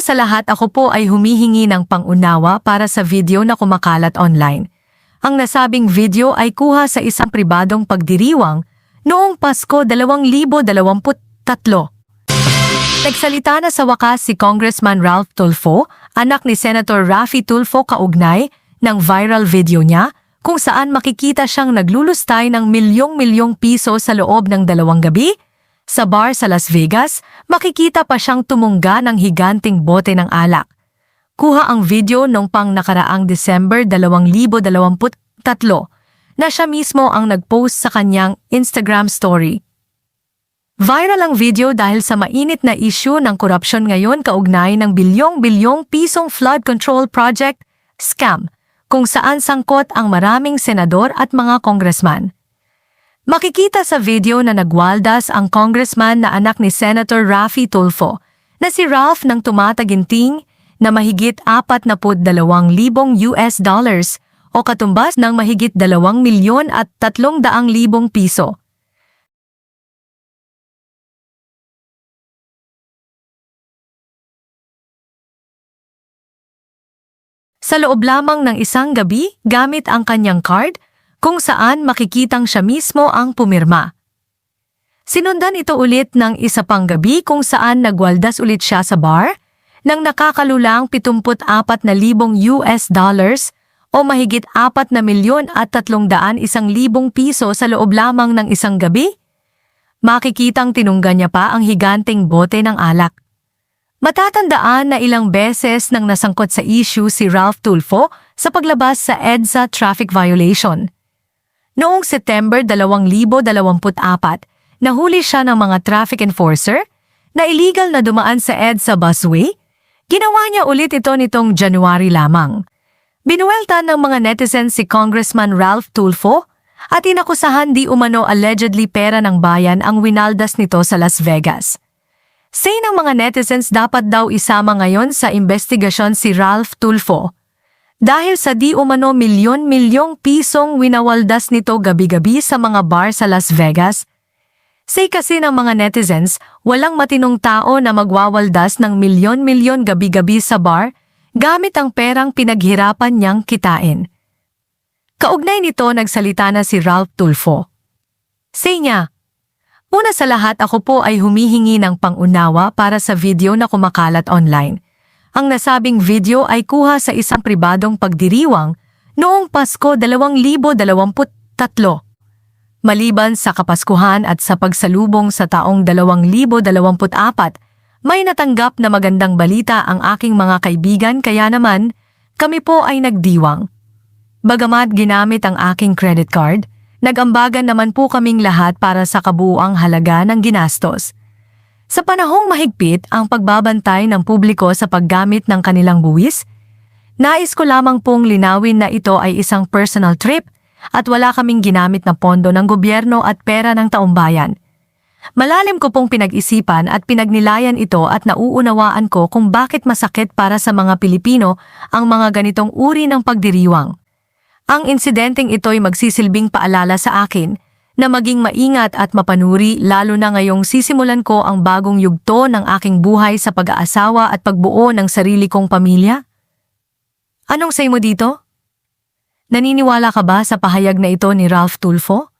Sa lahat ako po ay humihingi ng pangunawa para sa video na kumakalat online. Ang nasabing video ay kuha sa isang pribadong pagdiriwang noong Pasko 2023. Nagsalita na sa wakas si Congressman Ralph Tulfo, anak ni Senator Raffy Tulfo kaugnay ng viral video niya kung saan makikita siyang naglulustay ng milyong-milyong piso sa loob ng dalawang gabi. Sa bar sa Las Vegas, makikita pa siyang tumungga ng higanting bote ng alak. Kuha ang video nung pang nakaraang December 2023 na siya mismo ang nagpost sa kanyang Instagram story. Viral ang video dahil sa mainit na issue ng korupsyon ngayon kaugnay ng bilyong-bilyong pisong flood control project, scam, kung saan sangkot ang maraming senador at mga congressman. Makikita sa video na nagwaldas ang congressman na anak ni Senator Raffy Tulfo na si Ralph ng tumataginting na mahigit 42,000 US dollars o katumbas ng mahigit 2 milyon at 300,000 piso. Sa loob lamang ng isang gabi, gamit ang kanyang card, kung saan makikitang siya mismo ang pumirma. Sinundan ito ulit ng isa pang gabi kung saan nagwaldas ulit siya sa bar, nang nakakalulang 74 na libong US dollars o mahigit 4 na milyon at 300 isang libong piso sa loob lamang ng isang gabi. Makikitang tinungga niya pa ang higanting bote ng alak. Matatandaan na ilang beses nang nasangkot sa issue si Ralph Tulfo sa paglabas sa EDSA traffic violation. Noong September 2024, nahuli siya ng mga traffic enforcer na illegal na dumaan sa EDSA busway. Ginawa niya ulit ito nitong January lamang. Binuwelta ng mga netizens si Congressman Ralph Tulfo at inakusahan di umano allegedly pera ng bayan ang winaldas nito sa Las Vegas. Say ng mga netizens dapat daw isama ngayon sa investigasyon si Ralph Tulfo dahil sa di umano milyon-milyong pisong winawaldas nito gabi-gabi sa mga bar sa Las Vegas. Say kasi ng mga netizens, walang matinong tao na magwawaldas ng milyon-milyon gabi-gabi sa bar gamit ang perang pinaghirapan niyang kitain. Kaugnay nito nagsalita na si Ralph Tulfo. Say niya, Una sa lahat ako po ay humihingi ng pangunawa para sa video na kumakalat online. Ang nasabing video ay kuha sa isang pribadong pagdiriwang noong Pasko 2023. Maliban sa Kapaskuhan at sa pagsalubong sa taong 2024, may natanggap na magandang balita ang aking mga kaibigan kaya naman kami po ay nagdiwang. Bagamat ginamit ang aking credit card, Nagambagan naman po kaming lahat para sa kabuuang halaga ng ginastos. Sa panahong mahigpit ang pagbabantay ng publiko sa paggamit ng kanilang buwis, nais ko lamang pong linawin na ito ay isang personal trip at wala kaming ginamit na pondo ng gobyerno at pera ng taumbayan. Malalim ko pong pinag-isipan at pinagnilayan ito at nauunawaan ko kung bakit masakit para sa mga Pilipino ang mga ganitong uri ng pagdiriwang. Ang insidenteng ito'y magsisilbing paalala sa akin na maging maingat at mapanuri lalo na ngayong sisimulan ko ang bagong yugto ng aking buhay sa pag-aasawa at pagbuo ng sarili kong pamilya? Anong say mo dito? Naniniwala ka ba sa pahayag na ito ni Ralph Tulfo?